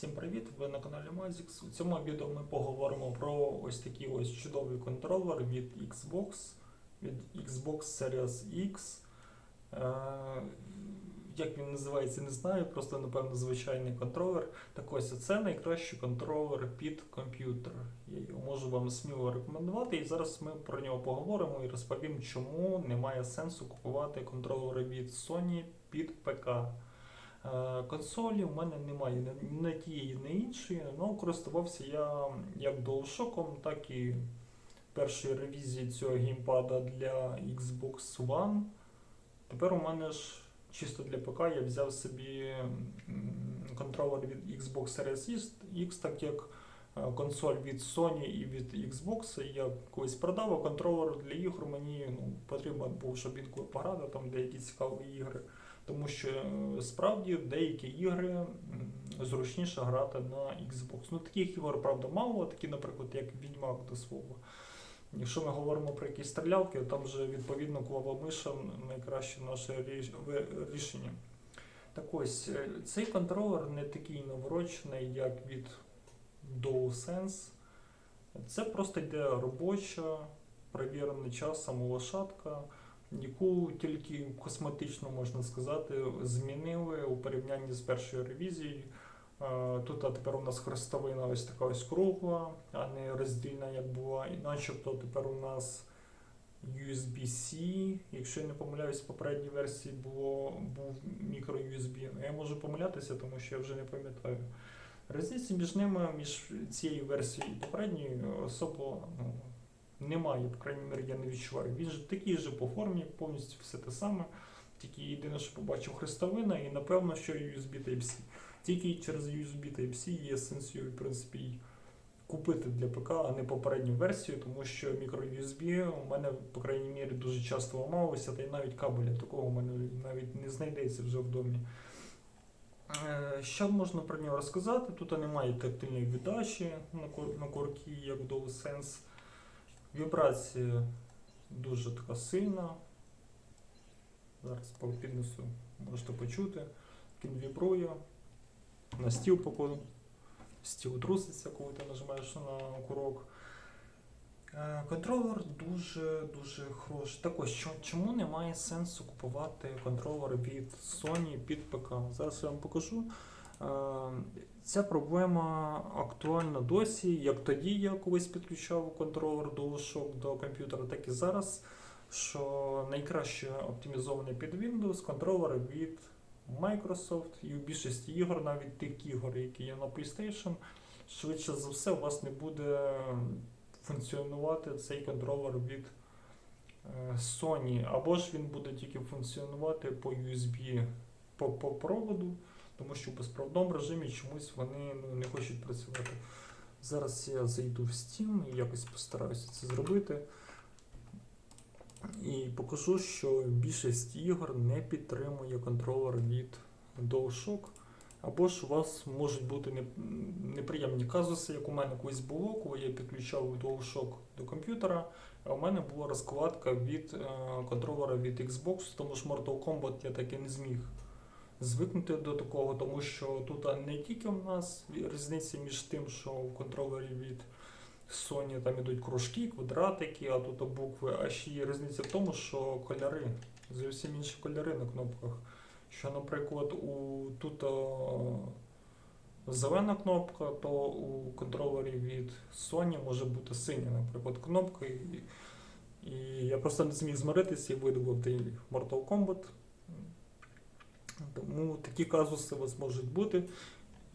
Всім привіт! Ви на каналі Mazix. У цьому відео ми поговоримо про ось такий ось чудовий контролер від Xbox, від Xbox Series X. Е, як він називається, не знаю, просто напевно звичайний контролер. Так ось це найкращий контролер під комп'ютер. Я його можу вам сміло рекомендувати. І зараз ми про нього поговоримо і розповім, чому немає сенсу купувати контролери від Sony під ПК. Е, Консолі в мене немає ні тієї, ні іншої, але користувався я як DualShock, так і першої ревізії цього геймпада для Xbox One. Тепер у мене ж чисто для ПК я взяв собі контролер від Xbox Series X, X, так як е, консоль від Sony і від Xbox я колись продав, а контролер для ігор мені ну, потрібен був, щоб інколи пограти, там деякі цікаві ігри. Тому що е, справді деякі ігри зручніше грати на Xbox. Ну таких ігор, правда, мало, такі, наприклад, як Відьмак до слова. Якщо ми говоримо про якісь стрілялки, там вже відповідно клава миша найкраще наше рішення. Так ось, е, цей контролер не такий наворочений, як від DualSense. Це просто йде робоча, перевірена часом лошадка, яку тільки косметично можна сказати змінили у порівнянні з першою ревізією. Тут а тепер у нас хрестовина ось така ось кругла, а не роздільна, як була. І начебто тепер у нас USB-C. Якщо я не помиляюсь, в попередній версії було, був мікро-USB. Ну, Я можу помилятися, тому що я вже не пам'ятаю. Різниці між ними, між цією версією і попередньою особо ну, немає, по крайній мірі, я не відчуваю. Він же такий же по формі, повністю все те саме. Тільки єдине, що побачив хрестовина, і напевно, що USB Type-C. Тільки через USB Type-C є сенс в принципі, купити для ПК, а не попередню версію, тому що мікро-USB у мене, по крайній мірі, дуже часто ламалося, та й навіть кабеля такого у мене навіть не знайдеться вже в домі. Е, Що можна про нього розказати? Тут немає тактильної віддачі на, кор- на коркі, як в DualSense. Вібрація дуже така сильна. Зараз по піднесу можете почути. Він вібрує. На стіл походу. Стіл труситься, коли ти нажимаєш на курок. Е, Контролер дуже дуже хороший. Так ось, чому немає сенсу купувати контролер від Sony під ПК? Зараз я вам покажу. Е, Ця проблема актуальна досі, як тоді я колись підключав контролер DualShock до комп'ютера, так і зараз. Що найкраще оптимізований під Windows контролери від Microsoft і у більшості ігор, навіть тих ігор, які є на PlayStation, швидше за все, у вас не буде функціонувати цей контролер від е, Sony, або ж він буде тільки функціонувати по USB по, по проводу, тому що в безпроводному режимі чомусь вони ну, не хочуть працювати. Зараз я зайду в Steam і якось постараюся це зробити. І покажу, що більшість ігор не підтримує контролер від DualShock. Або ж у вас можуть бути неприємні казуси, як у мене колись було, коли я підключав DualShock до комп'ютера, а у мене була розкладка від е, контролера від Xbox, тому ж Mortal Kombat я так і не зміг звикнути до такого, тому що тут не тільки у нас різниця між тим, що в контролері від Sony там ідуть кружки, квадратики, а тут букви, а ще є різниця в тому, що кольори, зовсім інші кольори на кнопках. Що, наприклад, у тут зелена кнопка, то у контролері від Sony може бути синя, наприклад, кнопка. І, і я просто не зміг змиритися і видобув Mortal Kombat. Тому такі казуси у вас можуть бути.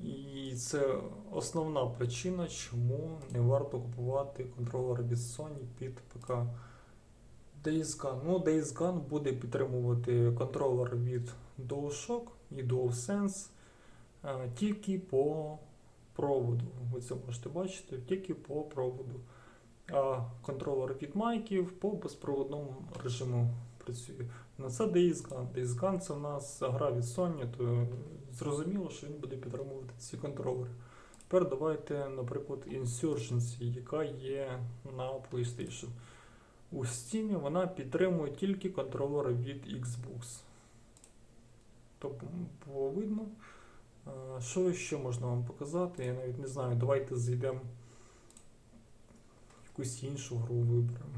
І це основна причина, чому не варто купувати контролер від Sony під ПК. Days Gone. Ну, Days Gone буде підтримувати контролер від DualShock і DualSense е, тільки по проводу. Ви це можете бачити, тільки по проводу. А контролер від майків по безпроводному режиму працює. На це Days Gone. Це в нас гра від Sony, то зрозуміло, що він буде підтримувати ці контролери. Тепер давайте, наприклад, Insurgency, яка є на PlayStation. У Steam вона підтримує тільки контролери від Xbox. Тобто було видно, Що ще можна вам показати? Я навіть не знаю. Давайте зайдемо в якусь іншу гру виберемо.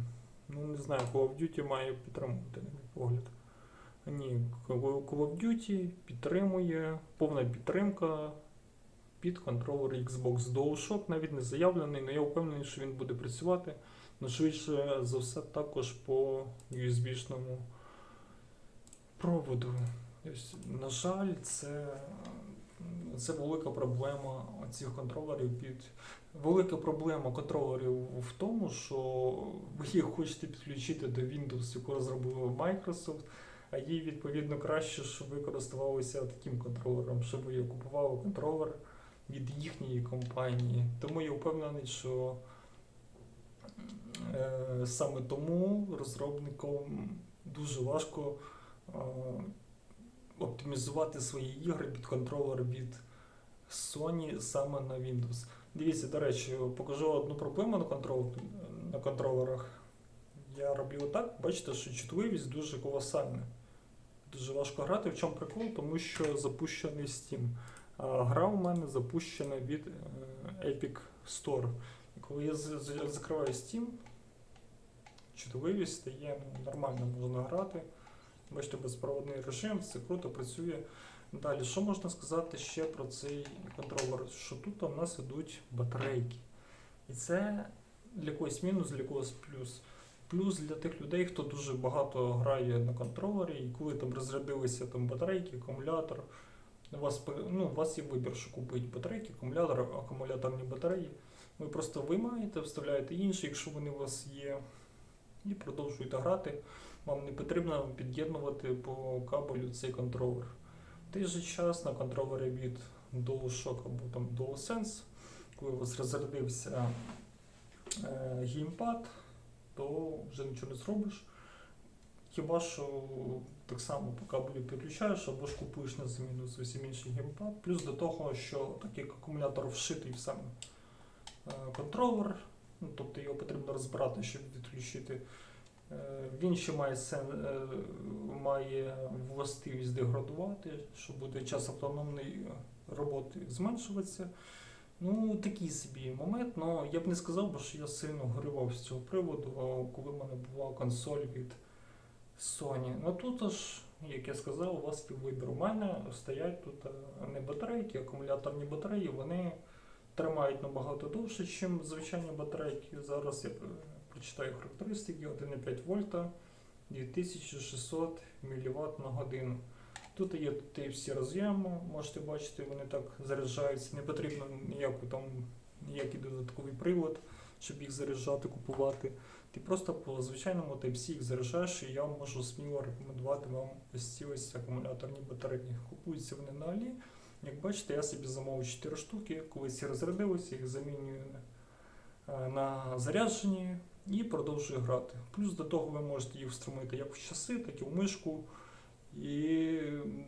Ну, не знаю, Call of Duty має підтримувати, на мій погляд. Ні, Call of Duty підтримує, повна підтримка під контролер Xbox DualShock навіть не заявлений, але я впевнений, що він буде працювати. Ну, швидше за все, також по USB-шному проводу. Ось, на жаль, це, це велика проблема цих контролерів під. Велика проблема контролерів в тому, що ви їх хочете підключити до Windows, яку розробив Microsoft, а їй відповідно краще, щоб ви користувалися таким контролером, щоб ви купували контролер від їхньої компанії. Тому я впевнений, що е, саме тому розробникам дуже важко е, оптимізувати свої ігри під контролер від Sony саме на Windows. Дивіться, до речі, покажу одну проблему на, контрол, на контролерах. Я роблю так, бачите, що чутливість дуже колосальна. Дуже важко грати. В чому прикол? Тому що запущений Steam. А гра у мене запущена від е, Epic Store. І коли я закриваю Steam, чутливість стає нормально, можна грати. Бачите, безпроводний режим, все круто працює. Далі, що можна сказати ще про цей контролер? Що тут у нас ідуть батарейки. І це для когось мінус, для когось плюс. Плюс для тих людей, хто дуже багато грає на контролері, і коли там розрядилися там батарейки, акумулятор, у вас, ну, у вас є вибір, що купити батарейки, акумулятор, акумуляторні батареї. Ви просто виймаєте, вставляєте інші, якщо вони у вас є, і продовжуєте грати. Вам не потрібно під'єднувати по кабелю цей контролер. В той же час на контролері від DualShock або там DualSense, коли у вас розрядився е, геймпад, то вже нічого не зробиш. Хіба що так само по кабелю підключаєш або ж купуєш на заміну зовсім інший геймпад. Плюс до того, що так як акумулятор вшитий в сам е, контролер, ну, тобто його потрібно розбирати, щоб відключити. Е, Він ще має, сен, е, має властивість деградувати, що буде час автономної роботи зменшуватися. Ну, такий собі момент, але я б не сказав, що я сильно горював з цього приводу, коли в мене була консоль від Sony. Ну тут ж, як я сказав, у вас є вибір. У мене стоять тут е, не батарейки, акумуляторні батареї, вони тримають набагато довше, ніж звичайні батарейки. Зараз я прочитаю характеристики 1,5 вольта 2600 мВт на годину. Тут є Type-C роз'єм, можете бачити, вони так заряджаються. Не потрібно ніяку там, ніякий додатковий привод, щоб їх заряджати, купувати. Ти просто по звичайному Type-C їх заряджаєш, і я можу сміло рекомендувати вам ось ці ось акумуляторні батареї. Купуються вони на Алі. Як бачите, я собі замовив 4 штуки, коли ці розрядилися, їх замінюю е, на заряджені і продовжую грати. Плюс до того ви можете їх встромити як в часи, так і в мишку. І,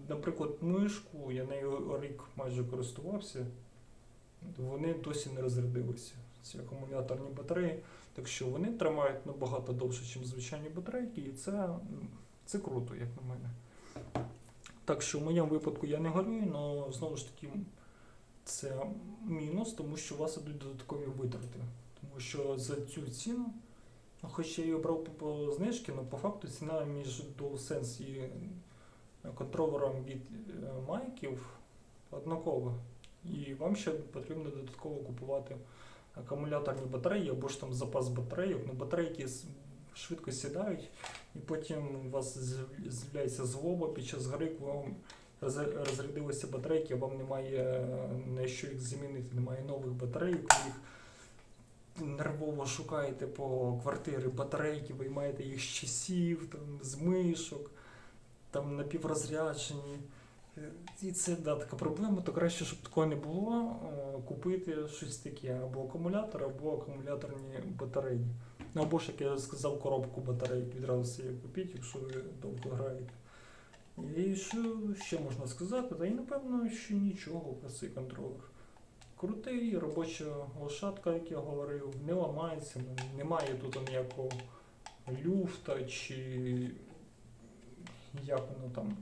наприклад, мишку, я нею рік майже користувався, вони досі не розрядилися. Ці акумуляторні батареї. Так що вони тримають набагато довше, ніж звичайні батарейки, і це, це круто, як на мене. Так що в моєму випадку я не горюю, але знову ж таки це мінус, тому що у вас ідуть додаткові витрати. Тому що за цю ціну, ну, хоч я її обрав по, знижці, але по факту ціна між DualSense і е, контролером від е, майків однакова. І вам ще потрібно додатково купувати акумуляторні батареї або ж там запас батарейок. Ну, батарейки швидко сідають, і потім у вас з'являється злоба під час гри, коли вам розрядилися батарейки, вам немає е, на що їх замінити, немає нових батарейок, ви їх нервово шукаєте по квартирі батарейки, виймаєте їх з часів, там, з мишок, там напіврозряджені. Е, І це да, така проблема, то краще, щоб такого не було, е, купити щось таке, або акумулятор, або акумуляторні батареї. Ну або ж, як я сказав, коробку батарейок відразу собі купіть, якщо ви довго граєте. І що ще можна сказати? Та і напевно, що нічого про цей контролер. Крутий, робоча лошадка, як я говорив, не ламається, ну, немає тут ніякого люфта чи як воно там.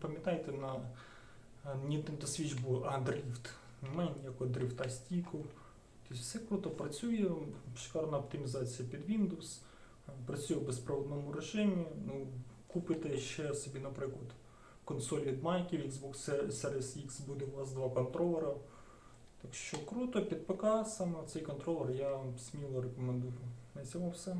Пам'ятаєте, на Nintendo Switch був, а дрифт. Немає ніякого дрифта стійку. Тобто все круто працює, шикарна оптимізація під Windows, е, працює в безпроводному режимі. Ну, купите ще собі, наприклад, консоль від Майків, Xbox Series X буде у вас два контролера. Так що круто, під ПК саме цей контролер я сміло рекомендую. На цьому все.